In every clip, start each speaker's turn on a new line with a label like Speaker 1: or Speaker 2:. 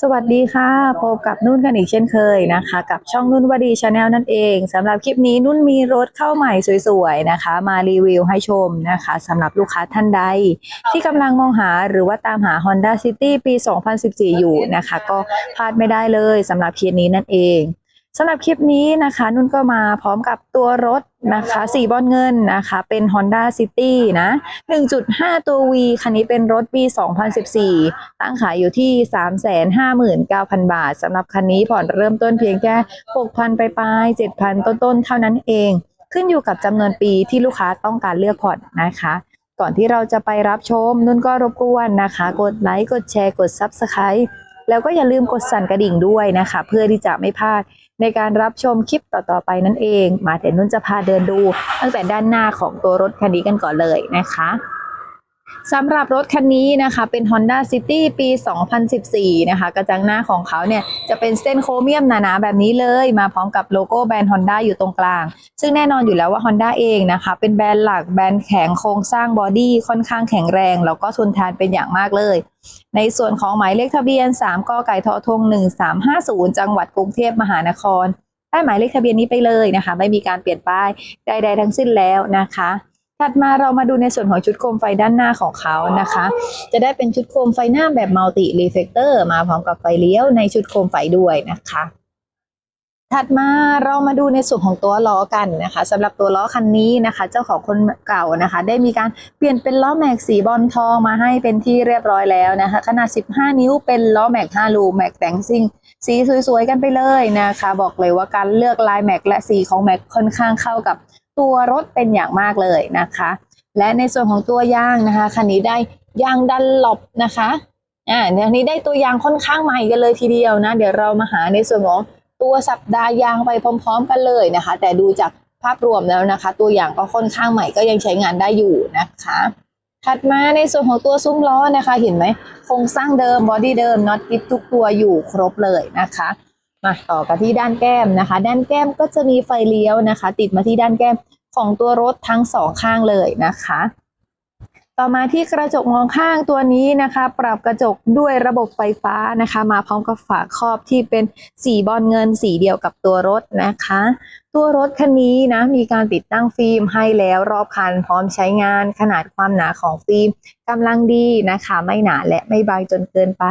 Speaker 1: สวัสดีค่ะพบกับนุ่นกันอีกเช่นเคยนะคะ กับช่องนุ่นวดีชาแนลนั่นเองสำหรับคลิปนี้นุ่นมีรถเข้าใหม่สวยๆนะคะ มารีวิวให้ชมนะคะสำหรับลูกค้าท่านใด ที่กำลังมองหาหรือว่าตามหา Honda City ปี 2014 อยู่นะคะ ก็พลาดไม่ได้เลยสำหรับคลิปนี้นั่นเองสำหรับคลิปนี้นะคะ นุ่นก็มาพร้อมกับตัวรถ นะคะสีบอลเงินนะคะเป็น Honda City นะ 1.5 ตัว V คันนี้เป็นรถปี 2014 ตั้งขายอยู่ที่ 359,000 บาทสำหรับคันนี้ผ่อนเริ่มต้นเพียงแค่ 6,000 ไปปลายๆ7,000 ต้นๆ เท่านั้นเอง ขึ้นอยู่กับจำนวนปีที่ลูกค้าต้องการเลือกผ่อนนะคะ ก่อนที่เราจะไปรับชมนุ่นก็รบกวนนะคะ กดไลค์กดแชร์กด Subscribe แล้วก็อย่าลืมกดสั่นกระดิ่งด้วยนะคะ เพื่อที่จะไม่พลาด ในการรับชมคลิปต่อๆไปนั่นเอง มาเดี๋ยวนุ่นจะพาเดินดู ตั้งแต่ด้านหน้าของตัวรถคันนี้กันก่อนเลยนะคะ สำหรับรถคันนี้นะคะเป็น Honda City ปี 2014 นะคะ กระจังหน้าของเขาเนี่ยจะเป็นเส้นโครเมียมหนาๆแบบนี้เลย มาพร้อมกับโลโก้แบรนด์ Honda อยู่ตรงกลาง ซึ่งแน่นอนอยู่แล้วว่า Honda เองนะคะ เป็นแบรนด์หลักแบรนด์แข็งโครงสร้างบอดี้ค่อนข้างแข็งแรง แล้วก็ทนทานเป็นอย่างมากเลย ในส่วนของหมายเลขทะเบียน 3กไก่ทอทง 1350 จังหวัดกรุงเทพมหานครได้หมายเลขทะเบียนนี้ไปเลยนะคะ ไม่มีการเปลี่ยนป้ายใดๆทั้งสิ้นแล้วนะคะ ถัดมาเรามาดูในส่วนของชุดโคมไฟด้านหน้าของเขานะคะ จะได้เป็นชุดโคมไฟหน้าแบบมัลติรีเฟกเตอร์มาพร้อมกับไฟเลี้ยวในชุดโคมไฟด้วยนะคะถัดมาเรามาดูในส่วนของตัวล้อกันนะคะสำหรับตัวล้อคันนี้นะคะ เจ้าของคนเก่านะคะ ได้มีการเปลี่ยนเป็นล้อแม็กสีบอลทองมาให้เป็นที่เรียบร้อยแล้วนะคะ ขนาด 15 นิ้วเป็นล้อแม็ก5ลูแม็กแต่งซิ่งสีสวยๆกันไปเลยนะคะ บอกเลยว่าการเลือกลายแม็กและสีของแม็กค่อนข้างเข้ากับ ตัวรถเป็นอย่างมากเลยนะคะ และในส่วนของตัวยางนะคะคันนี้ได้ยางดันหลบนะคะอ่าเดี๋ยวนี้ได้ตัวยางค่อนข้างใหม่กันเลยทีเดียวนะ เดี๋ยวเรามาหาในส่วนของตัวสัปดาห์ยางไปพร้อม ๆ กันเลยนะคะ แต่ดูจากภาพรวมแล้วนะคะ ตัวอย่างก็ค่อนข้างใหม่ก็ยังใช้งานได้อยู่นะคะ ถัดมาในส่วนของตัวซุ้มล้อนะคะ เห็นไหมโครงสร้างเดิมบอดี้เดิมน็อตกิฟทุกตัวอยู่ครบเลยนะคะ มาต่อกันที่ด้านแก้มนะคะ ด้านแก้มก็จะมีไฟเลี้ยวนะคะ ติดมาที่ด้านแก้มของตัวรถทั้งสองข้างเลยนะคะ ต่อมาที่กระจกมองข้างตัวนี้นะคะ ปรับกระจกด้วยระบบไฟฟ้านะคะ มาพร้อมกับฝาครอบที่เป็นสีบอลเงินสีเดียวกับตัวรถนะคะ ตัวรถคันนี้นะมีการติดตั้งฟิล์มให้แล้วรอบคันพร้อมใช้งานขนาดความหนาของฟิล์มกำลังดีนะคะ ไม่หนาและไม่บางจนเกินไป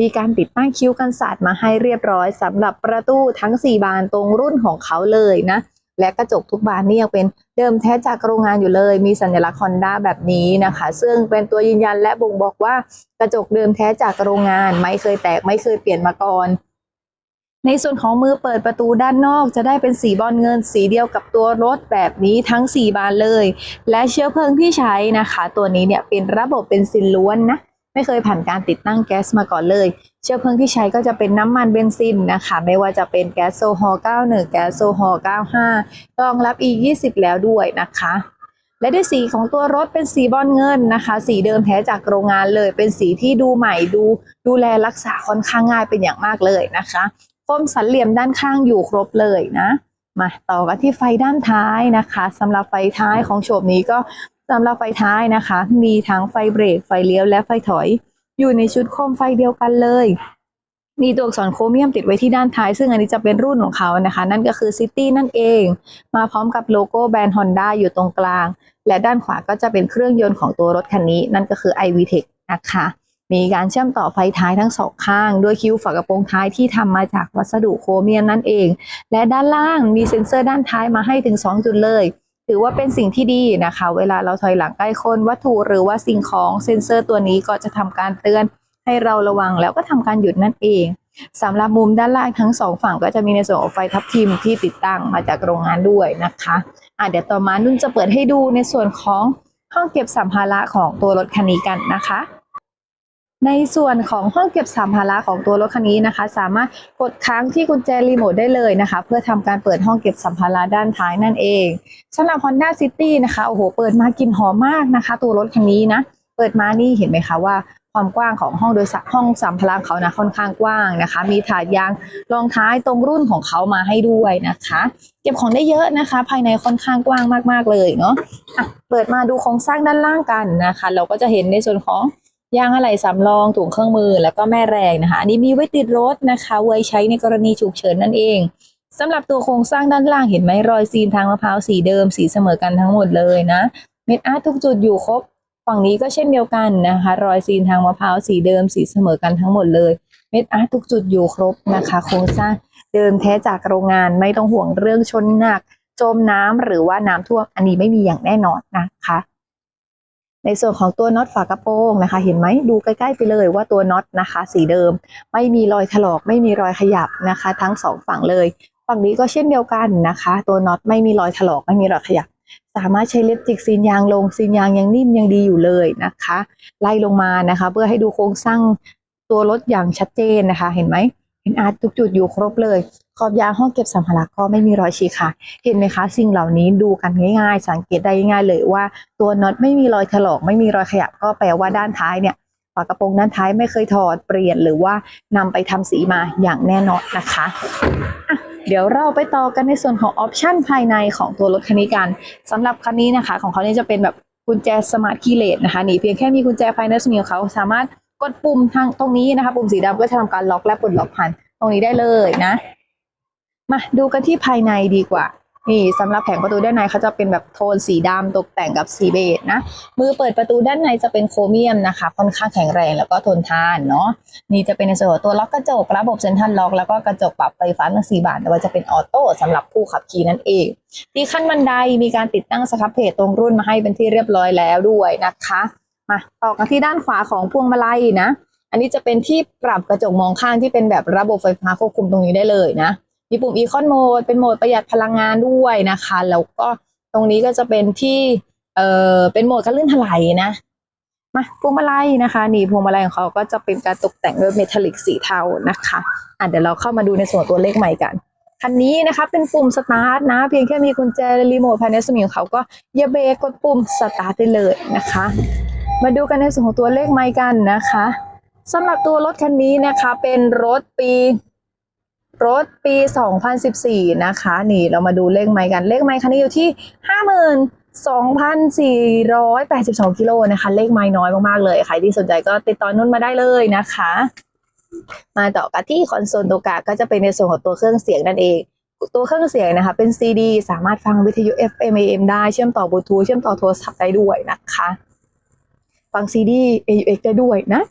Speaker 1: มีการติดตั้งคิ้วกันสาดมาให้เรียบร้อยสำหรับประตูทั้ง 4 บานตรงรุ่นของเขาเลยนะ และกระจกทุกบานนี่ยังเป็นเดิมแท้จากโรงงานอยู่เลย มีสัญลักษณ์ Honda แบบนี้นะคะ ซึ่งเป็นตัวยืนยันและบ่งบอกว่ากระจกเดิมแท้จากโรงงาน ไม่เคยแตกไม่เคยเปลี่ยนมาก่อนในส่วนของมือเปิดประตูด้านนอกจะได้เป็นสีบอลเงินสีเดียวกับตัวรถแบบนี้ทั้ง 4 บานเลย และเชื้อเพลิงที่ใช้นะคะ ตัวนี้เนี่ยเป็นระบบเป็นซินล้วนนะ ไม่เคยผ่านการติดตั้งแก๊สมาก่อนเลย เชื้อเพลิงที่ใช้ก็จะเป็นน้ำมันเบนซินนะคะ ไม่ว่าจะเป็นแก๊สโซฮอล์91 แก๊สโซฮอล์95 รองรับ E20 แล้วด้วยนะคะ และด้วยสีของตัวรถเป็นสีบอลเงินนะคะ สีเดิมแท้จากโรงงานเลย เป็นสีที่ดูใหม่ดู ดูแลรักษาค่อนข้างง่ายเป็นอย่างมากเลยนะคะโฟมสันเหลี่ยมด้านข้างอยู่ครบเลยนะมาต่อกันที่ไฟด้านท้ายนะคะสำหรับไฟท้ายของโฉมนี้ก็ สำหรับไฟท้ายนะคะ มีทั้งไฟเบรก ไฟเลี้ยวและไฟถอย อยู่ในชุดโคมไฟเดียวกันเลย มีตัวอักษรโครเมียมติดไว้ที่ด้านท้าย ซึ่งอันนี้จะเป็นรุ่นของเขานะคะ นั่นก็คือ City นั่นเอง มาพร้อมกับโลโก้แบรนด์ Honda อยู่ตรงกลาง และด้านขวาก็จะเป็นเครื่องยนต์ของตัวรถคันนี้ นั่นก็คือ iVTEC นะคะมีการเชื่อมต่อไฟท้ายทั้งสองข้าง ด้วยคิ้วฝากระโปรงท้ายที่ทำมาจากวัสดุโครเมียมนั่นเอง และด้านล่างมีเซ็นเซอร์ด้านท้ายมาให้ถึง 2 จุดเลย ถือว่าเป็นสิ่งที่ดีนะคะ เวลาเราถอยหลังใกล้คนวัตถุหรือว่าสิ่งของเซ็นเซอร์ตัวนี้ก็จะทำการเตือนให้เราระวังแล้วก็ทำการหยุดนั่นเองสำหรับมุมด้านล่างทั้งสองฝั่งก็จะมีในส่วนของไฟทับทิมที่ติดตั้งมาจากโรงงานด้วยนะคะอะเดี๋ยวต่อมานุ่นจะเปิดให้ดูในส่วนของห้องเก็บสัมภาระของตัวรถคันนี้กันนะคะ ในส่วนของห้องเก็บสัมภาระของตัวรถคันนี้นะคะ สามารถกดค้างที่กุญแจรีโมทได้เลยนะคะ เพื่อทำการเปิดห้องเก็บสัมภาระด้านท้ายนั่นเองสำหรับ Honda City นะคะโอ้โหเปิดมากลิ่นหอมมากนะคะ ตัวรถคันนี้นะเปิดมานี่เห็นไหมคะว่าความกว้างของห้องโดยสารห้องสัมภาระเขานะค่อนข้างกว้างนะคะ มีถาดยางรองท้ายตรงรุ่นของเขามาให้ด้วยนะคะ เก็บของได้เยอะนะคะ ภายในค่อนข้างกว้างมากๆเลยเนาะะเปิดมาดูโครงสร้างด้านล่างกันนะคะ เราก็จะเห็นในส่วนของ ยางอะไหล่สำรองถุงเครื่องมือแล้วก็แม่แรงนะคะ อันนี้มีไว้ติดรถนะคะ ไว้ใช้ในกรณีฉุกเฉินนั่นเองสำหรับตัวโครงสร้างด้านล่างเห็นไหมรอยซีนทางมะพร้าวสีเดิมสีเสมอกันทั้งหมดเลยนะ เม็ดอาร์ตทุกจุดอยู่ครบ ฝั่งนี้ก็เช่นเดียวกันนะคะ รอยซีนทางมะพร้าวสีเดิมสีเสมอกันทั้งหมดเลย เม็ดอาร์ตทุกจุดอยู่ครบนะคะ โครงสร้างเดิมแท้จากโรงงานไม่ต้องห่วงเรื่องชนหนัก จมน้ำหรือว่าน้ำท่วมอันนี้ไม่มีอย่างแน่นอนนะคะ ในส่วนของตัวน็อตฝากระโปรงนะคะ เห็นไหมดูใกล้ๆไปเลยว่าตัวน็อตนะคะ สีเดิม ไม่มีรอยถลอกไม่มีรอยขยับนะคะ ทั้งสองฝั่งเลย ฝั่งนี้ก็เช่นเดียวกันนะคะ ตัวน็อตไม่มีรอยถลอกไม่มีรอยขยับ สามารถใช้เล็บจิกซีนยางลงซีนยางยังนิ่มยังดีอยู่เลยนะคะ ไล่ลงมานะคะ เพื่อให้ดูโครงสร้างตัวรถอย่างชัดเจนนะคะ เห็นไหมเห็นอาร์ตทุกจุดอยู่ครบเลย ขอบยางห้องเก็บสัมภาระก็ไม่มีรอยฉีกขาดเห็นไหมคะ สิ่งเหล่านี้ดูกันง่าย ๆ สังเกตได้ง่ายเลยว่าตัวน็อตไม่มีรอยถลอก ไม่มีรอยขยับก็แปลว่าด้านท้ายเนี่ยฝากระโปรงด้านท้ายไม่เคยถอดเปลี่ยนหรือว่านำไปทำสีมาอย่างแน่นอนนะคะะเดี๋ยวเราไปต่อกันในส่วนของออปชันภายในของตัวรถคันนี้กันสำหรับคันนี้นะคะ ของเขาเนี่ยจะเป็นแบบกุญแจสมาร์ทคีย์เลสนะคะนี่เพียงแค่มีกุญแจภายในสมีของเขาสามารถกดปุ่มทางตรงนี้นะคะ ปุ่มสีดำก็จะทำการล็อกและปลดล็อกผ่านตรงนี้ได้เลยนะ มาดูกันที่ภายในดีกว่านี่สำหรับแผงประตูด้านในเขาจะเป็นแบบโทนสีดำตกแต่งกับสีเบจนะ มือเปิดประตูด้านในจะเป็นโครเมียมนะคะ ค่อนข้างแข็งแรงแล้วก็ทนทานเนาะนี่จะเป็นในส่วนของตัวล็อกกระจก ระบบเซ็นทรัลล็อกแล้วก็กระจกปรับไฟฟ้าทั้งสี่บานแต่ว่าจะเป็นออโต้สำหรับผู้ขับขี่นั่นเองที่ขั้นบันไดมีการติดตั้งสครับเพจตรงรุ่นมาให้เป็นที่เรียบร้อยแล้วด้วยนะคะมาต่อกันที่ด้านขวาของพวงมาลัยนะ อันนี้จะเป็นที่ปรับกระจกมองข้างที่เป็นแบบระบบไฟฟ้าควบคุมตรงนี้ได้เลยนะ มีปุ่ม Econ Mode เป็นโหมดประหยัดพลังงานด้วยนะคะ แล้วก็ตรงนี้ก็จะเป็นที่เอ่อเป็นโหมดการลื่นถลายนะมาพวงมาลัยนะคะ นี่พวงมาลัยของเขาก็จะเป็นการตกแต่งด้วยเมทัลลิกสีเทานะคะอะเดี๋ยวเราเข้ามาดูในส่วนตัวเลขใหม่กันคันนี้นะคะเป็นปุ่มสตาร์ทนะ เพียงแค่มีกุญแจรีโมทภายในสมีของเขาก็เหยาเบรกกดปุ่มสตาร์ทได้เลยนะคะ มาดูกันในส่วนของตัวเลขไมค์กันนะคะสำหรับตัวรถคันนี้นะคะเป็นรถปี รถปี 2014 นะคะ นี่เรามาดูเลขไมค์กัน เลขไมค์คันนี้อยู่ที่ 52,482 กิโลนะคะ เลขไมค์น้อยมาก ๆ เลย ใครที่สนใจก็ติดต่อนุ่นมาได้เลยนะคะ มาต่อกันที่คอนโซลตัวกลางก็จะเป็นในส่วนของตัวเครื่องเสียงนั่นเอง ตัวเครื่องเสียงนะคะเป็น CD สามารถฟังวิทยุ FM AM ได้ เชื่อมต่อบลูทูธ เชื่อมต่อโทรศัพท์ได้ด้วยนะคะ ฟัง CD AUX ได้ด้วยนะ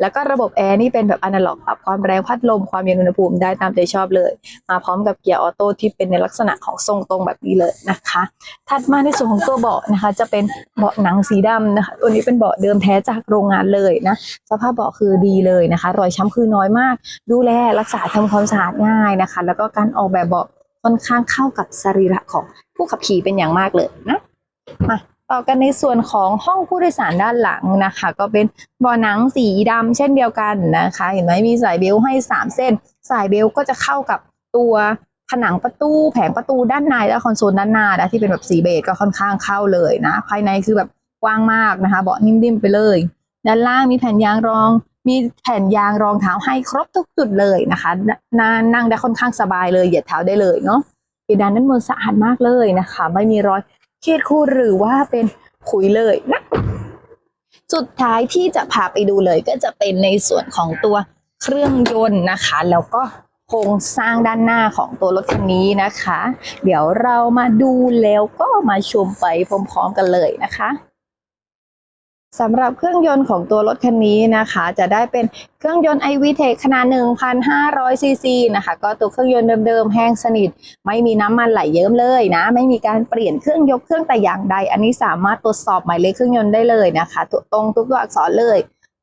Speaker 1: แล้วก็ระบบแอร์นี่เป็นแบบอนาล็อกปรับความแรงพัดลมความเย็นอุณหภูมิได้ตามใจชอบเลย มาพร้อมกับเกียร์ออโต้ที่เป็นในลักษณะของทรงตรงแบบนี้เลยนะคะ ถัดมาในส่วนของตัวเบาะนะคะ จะเป็นเบาะหนังสีดำนะคะตัวนี้เป็นเบาะเดิมแท้จากโรงงานเลยนะสภาพเบาะคือดีเลยนะคะ รอยช้ำคือน้อยมาก ดูแลรักษาทำความสะอาดง่ายนะคะ แล้วก็การออกแบบเบาะค่อนข้างเข้ากับสรีระของผู้ขับขี่เป็นอย่างมากเลยนะมา ต่อกันในส่วนของห้องผู้โดยสารด้านหลังนะคะ ก็เป็นเบาะหนังสีดำเช่นเดียวกันนะคะ เห็นไหมมีสายเบลต์ให้ 3 เส้น สายเบลต์ก็จะเข้ากับตัวผนังประตูแผงประตูด้านในและคอนโซลด้านหน้านะที่เป็นแบบสีเบจก็ค่อนข้างเข้าเลยนะ ภายในคือแบบกว้างมากนะคะ เบาะนิ่มๆไปเลย ด้านล่างมีแผ่นยางรอง มีแผ่นยางรองเท้าให้ครบทุกจุดเลยนะคะนานนั่งได้ค่อนข้างสบายเลยเหยียดเท้าได้เลยเนาะเพดานด้านบนสะอาดมากเลยนะคะ ไม่มีรอย คีดคู่หรือว่าเป็นขุยเลยนะ สุดท้ายที่จะพาไปดูเลยก็จะเป็นในส่วนของตัวเครื่องยนต์นะคะ แล้วก็โครงสร้างด้านหน้าของตัวรถคันนี้นะคะ เดี๋ยวเรามาดูแล้วก็มาชมไปพร้อมๆกันเลยนะคะ สำหรับเครื่องยนต์ของตัวรถคันนี้นะคะ จะได้เป็นเครื่องยนต์ iVTEC ขนาด 1,500 ซีซีนะคะ ก็ตัวเครื่องยนต์เดิมๆ แห้งสนิท ไม่มีน้ำมันไหลเยิ้มเลยนะ ไม่มีการเปลี่ยนเครื่องยกเครื่องแต่อย่างใด อันนี้สามารถตรวจสอบหมายเลขเครื่องยนต์ได้เลยนะคะตรงทุกตัวอักษรเลย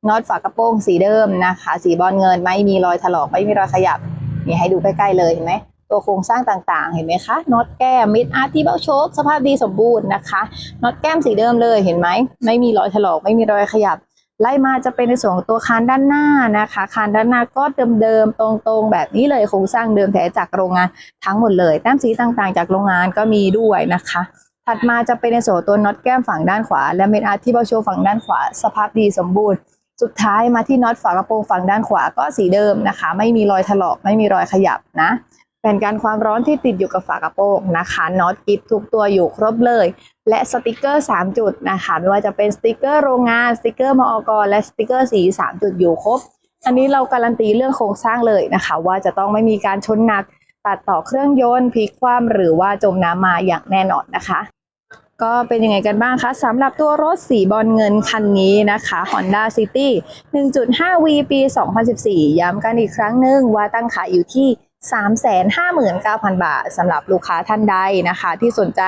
Speaker 1: น็อตฝากระโปรงสีเดิมนะคะ สีบอลเงินไม่มีรอยถลอกไม่มีรอยขยับนี่ให้ดูใกล้ๆเลยเห็นไหม ตัวโครงสร้างต่างๆ เห็นไหมคะน็อตแก้มมิดอาร์ที่เบ้าโชคสภาพดีสมบูรณ์นะคะน็อตแก้มสีเดิมเลยเห็นไหมไม่มีรอยถลอกไม่มีรอยขยับ ไล่มาจะเป็นในส่วนของตัวคานด้านหน้านะคะคานด้านหน้าก็เดิมๆตรงๆ แบบนี้เลยโครงสร้างเดิมแท้จากโรงงานทั้งหมดเลยแต้มสีต่างๆ จากโรงงานก็มีด้วยนะคะถัดมาจะเป็นในส่วนตัวน็อตแก้มฝั่งด้านขวา และเม็ดอาร์ที่เบาโชว์ฝั่งด้านขวา สภาพดีสมบูรณ์ สุดท้ายมาที่น็อตฝากระโปรงฝั่งด้านขวาก็สีเดิมนะคะ ไม่มีรอยถลอกไม่มีรอยขยับนะ แผ่นกันความร้อนที่ติดอยู่กับฝากระโปรงนะคะน็อตกิฟทุกตัวอยู่ครบเลย และสติกเกอร์ 3 จุดนะคะไม่ว่าจะเป็นสติกเกอร์โรงงานสติกเกอร์มอกและสติกเกอร์สี 3 จุดอยู่ครบ อันนี้เราการันตีเรื่องโครงสร้างเลยนะคะ ว่าจะต้องไม่มีการชนหนัก ตัดต่อเครื่องยนต์พลิกคว่ำหรือว่าจมน้ำมาอย่างแน่นอนนะคะก็เป็นยังไงกันบ้างคะสำหรับตัวรถสีบอลเงินคันนี้นะคะ Honda City 1.5V ปี 2014 ย้ำกันอีกครั้งหนึ่งว่าตั้งขายอยู่ที่ 359,000 บาทสำหรับลูกค้าท่านใดนะคะ ที่สนใจ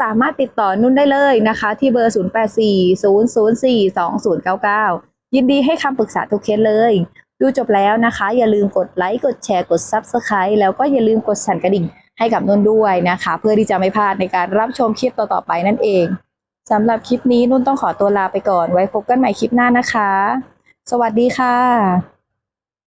Speaker 1: สามารถติดต่อนุ่นได้เลยนะคะ ที่เบอร์ 0840042099 ยินดีให้คำปรึกษาทุกเคสเลย ดูจบแล้วนะคะ อย่าลืมกดไลค์กดแชร์กด Subscribe แล้วก็อย่าลืมกดสั่นกระดิ่งให้กับนุ่นด้วยนะคะ เพื่อที่จะไม่พลาดในการรับชมคลิปต่อๆไปนั่นเองสำหรับคลิปนี้นุ่นต้องขอตัวลาไปก่อนไว้พบกันใหม่คลิปหน้านะคะ สวัสดีค่ะ